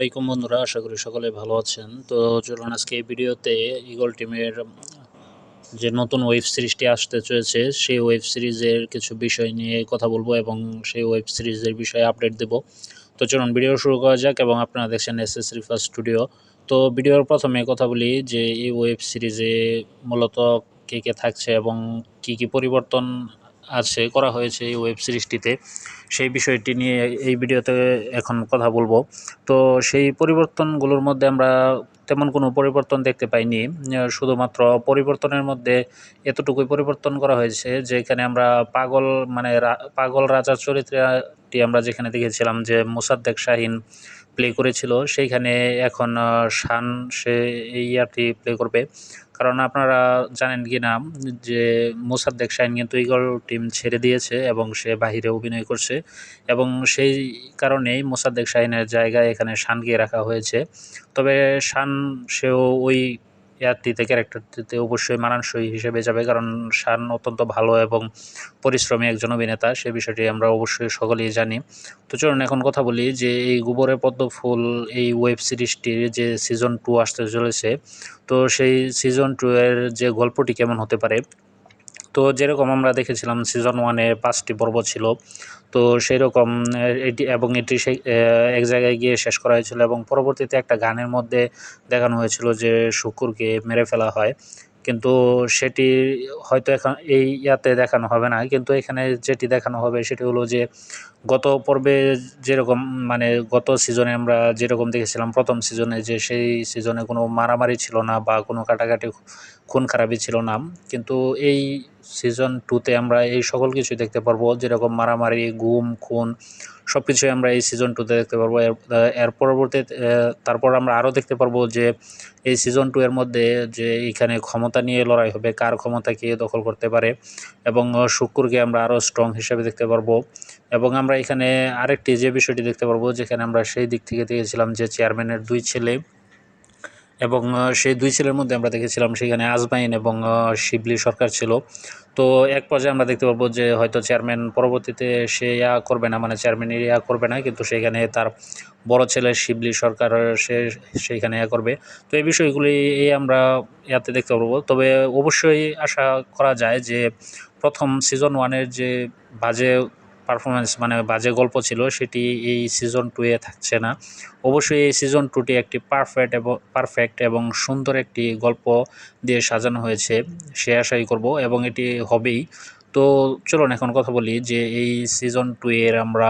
আসসালামাইকুম বন্ধুরা, আশা করি সকলে ভালো আছেন। তো চলুন আজকে এই ভিডিওতে ইগল টিমের যে নতুন ওয়েব সিরিজটি আসতে চলেছে, সেই ওয়েব সিরিজের কিছু বিষয় নিয়ে কথা বলব এবং সেই ওয়েব সিরিজের বিষয়ে আপডেট দেব। তো চলুন ভিডিও শুরু করা যাক এবং আপনারা দেখছেন এস রিফার স্টুডিও তো ভিডিওর প্রথমে কথা বলি যে এই ওয়েব সিরিজে মূলত কে কে থাকছে এবং কি কি পরিবর্তন আছে করা হয়েছে এই ওয়েব সিরিজটিতে সেই বিষয়টি নিয়ে এই ভিডিওতে এখন কথা বলব। তো সেই পরিবর্তনগুলোর মধ্যে আমরা তেমন কোনো পরিবর্তন দেখতে পাইনি। শুধুমাত্র পরিবর্তনের মধ্যে এতটুকুই পরিবর্তন করা হয়েছে যেখানে আমরা পাগল মানে পাগল রাজার চরিত্রটি আমরা যেখানে দেখেছিলাম যে মোসাদ্দেক শাহিন প্লে করেছিল, সেইখানে এখন শান সে এই ইয়ারটি প্লে করবে। কারণ আপনারা জানেন কি না যে মোসাদ্দেক শাহিন কিন্তু ইগল টিম ছেড়ে দিয়েছে এবং সে বাহিরে অভিনয় করছে এবং সেই কারণেই মোসাদ্দেক শাহিনের জায়গায় এখানে শানকে রাখা হয়েছে। তবে শান সেও ওই ইয়ারটিতে ক্যারেক্টারটিতে অবশ্যই মানানসই হিসেবে যাবে, কারণ শান অত্যন্ত ভালো এবং পরিশ্রমী একজন অভিনেতা, সে বিষয়টি আমরা অবশ্যই সকলেই জানি। তো চলুন এখন কথা বলি যে এই গোবরে পদ্ম ফুল, এই ওয়েব সিরিজটির যে সিজন টু আসতে চলেছে, তো সেই সিজন টু এর যে গল্পটি কেমন হতে পারে? তো যেরকম আমরা দেখেছিলাম সিজন ওয়ানে পাঁচটি পর্ব ছিল, তো সেই রকম এটি এবং এটি সেই এক জায়গায় গিয়ে শেষ করা হয়েছিল এবং পরবর্তীতে একটা গানের মধ্যে দেখানো হয়েছিল যে শুকুরকে মেরে ফেলা হয়। কিন্তু সেটি হয়তো এখন এই ইয়াতে দেখানো হবে না, কিন্তু এখানে যেটি দেখানো হবে সেটি হলো যে গত পর্বে যেরকম মানে গত সিজনে আমরা যেরকম দেখেছিলাম প্রথম সিজনে যে সেই সিজনে কোনো মারামারি ছিল না বা কোনো কাটাকাটি খুন খারাপি ছিল না। কিন্তু এই সিজন টুতে আমরা এই সকল কিছু দেখতে পারব। যেরকম মারামারি গুম খুন সব কিছুই আমরা এই সিজন টুতে দেখতে পারব। এর পরবর্তী তারপর আমরা আরও দেখতে পারব যে এই সিজন টু এর মধ্যে যে এখানে ক্ষমতা নিয়ে লড়াই হবে, কার ক্ষমতা কে দখল করতে পারে এবং শুক্রকে আমরা আরও স্ট্রং হিসেবে দেখতে পারব। এবং আমরা এখানে আরেকটি যে বিষয়টি দেখতে পারব, যেখানে আমরা সেই দিক থেকে দেখেছিলাম যে চেয়ারম্যানের দুই ছেলে এবং সেই দুই ছেলের মধ্যে আমরা দেখেছিলাম সেখানে আজমাইন এবং শিবলি সরকার ছিল। তো এক পর্যায়ে আমরা দেখতে পাবো যে হয়তো চেয়ারম্যান পরবর্তীতে সে ইয়া করবে না মানে চেয়ারম্যান ইয়া করবে না, কিন্তু সেখানে তার বড় ছেলে শিবলি সরকার সে সেইখানে ইয়া করবে। তো এই বিষয়গুলি এই আমরা ইয়াতে দেখতে পারব তবে অবশ্যই আশা করা যায় যে প্রথম সিজন ওয়ানের যে বাজে পারফরমেন্স মানে বাজে গল্প ছিল, সেটি এই সিজন টুয়ে থাকছে না। অবশ্যই এই সিজন টুটি একটি পারফেক্ট এবং পারফেক্ট এবং সুন্দর একটি গল্প দিয়ে সাজানো হয়েছে, সে আশাই করব, এবং এটি হবেই। তো চলুন এখন কথা বলি যে এই সিজন টু এর আমরা,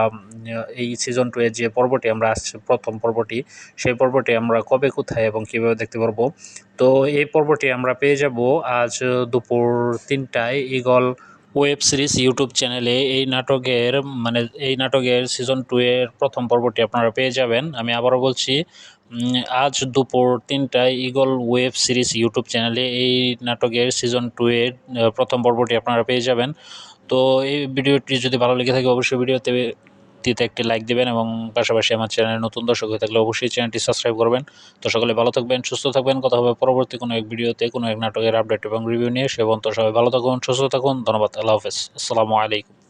এই সিজন টু এর যে পর্বটি আমরা আসছে প্রথম পর্বটি, সেই পর্বটি আমরা কবে, কোথায় এবং কীভাবে দেখতে পারব? তো এই পর্বটি আমরা পেয়ে যাব আজ দুপুর তিনটায় ইগল ওয়েব সিরিজ ইউটিউব চ্যানেলে এই নাটকের মানে এই নাটকের সিজন টু এর প্রথম পর্বটি আপনারা পেয়ে যাবেন। আমি আবারও বলছি আজ দুপুর তিনটায় ইগল ওয়েব সিরিজ ইউটিউব চ্যানেলে এই নাটকের সিজন টু এর প্রথম পর্বটি আপনারা পেয়ে যাবেন। তো এই ভিডিওটি যদি ভালো লেগে থাকে, অবশ্যই ভিডিওতে ভিত্তিতে একটি লাইক দেবেন এবং পাশাপাশি আমার চ্যানেলে নতুন দর্শক হয়ে থাকলে অবশ্যই চ্যানেলটি সাবস্ক্রাইব করবেন। তো সকলে ভালো থাকবেন, সুস্থ থাকবেন। কথা হবে পরবর্তী কোনো এক ভিডিওতে, কোনো এক নাটকের আপডেট এবং রিভিউ নিয়ে। সে পর্যন্ত সবাই ভালো থাকুন, সুস্থ থাকুন। ধন্যবাদ, আল্লাহ হাফেজ। আসসালামু আলাইকুম।